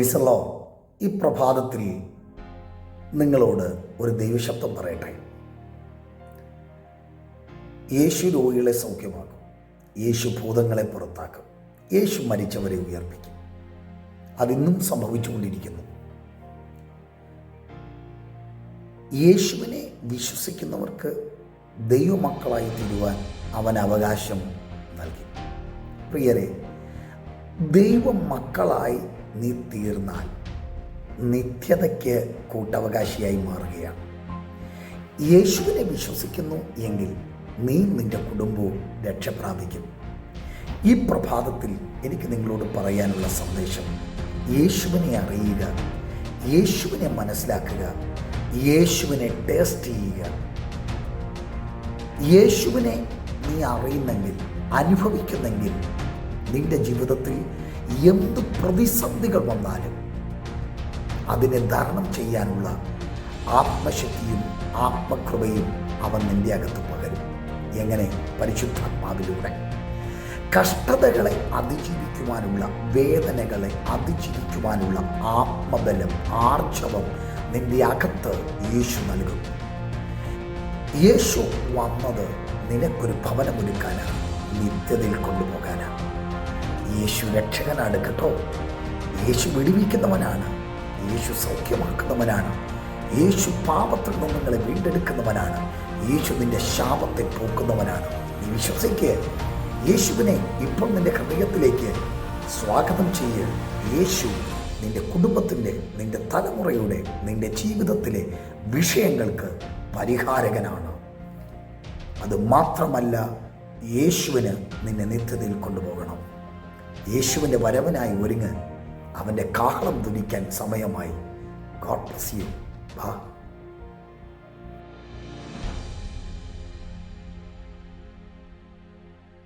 പ്രൈസല്ലോ ഈ പ്രഭാതത്തിൽ നിങ്ങളോട് ഒരു ദൈവശബ്ദം പറയട്ടെ. യേശു രോഗികളെ സൗഖ്യമാക്കും. യേശു ഭൂതങ്ങളെ പുറത്താക്കും. യേശു മരിച്ചവരെ ഉയർപ്പിക്കും. അതിന്നും സംഭവിച്ചുകൊണ്ടിരിക്കുന്നു. യേശുവിനെ വിശ്വസിക്കുന്നവർക്ക് ദൈവമക്കളായി തീരുവാൻ അവൻ അവകാശം നൽകി. പ്രിയരെ ദൈവ മക്കളായി നീ തീർന്നാൽ നിത്യതയ്ക്ക് കൂട്ടവകാശിയായി മാറുകയാണ്. യേശുവിനെ വിശ്വസിക്കുന്നു എങ്കിൽ നീ നിന്റെ കുടുംബവും രക്ഷ പ്രാപിക്കും ഈ പ്രഭാതത്തിൽ എനിക്ക് നിങ്ങളോട് പറയാനുള്ള സന്ദേശം യേശുവിനെ അറിയുക യേശുവിനെ മനസ്സിലാക്കുക യേശുവിനെ ടേസ്റ്റ് ചെയ്യുക. യേശുവിനെ നീ അറിയുന്നെങ്കിൽ അനുഭവിക്കുന്നെങ്കിൽ നിന്റെ ജീവിതത്തിൽ എന്ത് പ്രതിസന്ധികൾ വന്നാലും അതിനെ തരണം ചെയ്യാനുള്ള ആത്മശക്തിയും ആത്മകൃപയും അവൻ നിന്റെ അകത്ത് പകരും. എങ്ങനെ? പരിശുദ്ധാത്മാവിലൂടെ. കഷ്ടതകളെ അതിജീവിക്കുവാനുള്ള വേദനകളെ അതിജീവിക്കുവാനുള്ള ആത്മബലം ആർജവം നിന്റെ അകത്ത് യേശു നൽകും. യേശു വന്നത് നിനക്കൊരു ഭവനമൊരുക്കാനാണ് നിത്യതയിൽ കൊണ്ടുപോകാനാണ്. യേശു രക്ഷകനാണ് കേട്ടോ. യേശു വെടിവിക്കുന്നവനാണ്. യേശു സൗഖ്യമാക്കുന്നവനാണ്. യേശു പാപത്തിൽ നിന്ന് നിങ്ങളെ വീണ്ടെടുക്കുന്നവനാണ്. യേശു നിന്റെ ശാപത്തെ പോക്കുന്നവനാണ്. നീ വിശ്വസിക്കുക യേശുവിനെ ഇപ്പോൾ നിന്റെ ഹൃദയത്തിലേക്ക് സ്വാഗതം ചെയ്യുക യേശു നിന്റെ കുടുംബത്തിന്റെ നിന്റെ തലമുറയുടെ നിന്റെ ജീവിതത്തിലെ വിഷയങ്ങൾക്ക് പരിഹാരകനാണ്. അത് മാത്രമല്ല യേശുവിന് നിന്നെ നിത്യതയിൽ കൊണ്ടുപോകണം. യേശുവിന്റെ വരവനായി ഒരുങ്ങ്. അവന്റെ കാഹളം ധനിക്കാൻ സമയമായി. ഗോഡ് ബ്ലസ് യു ബാ.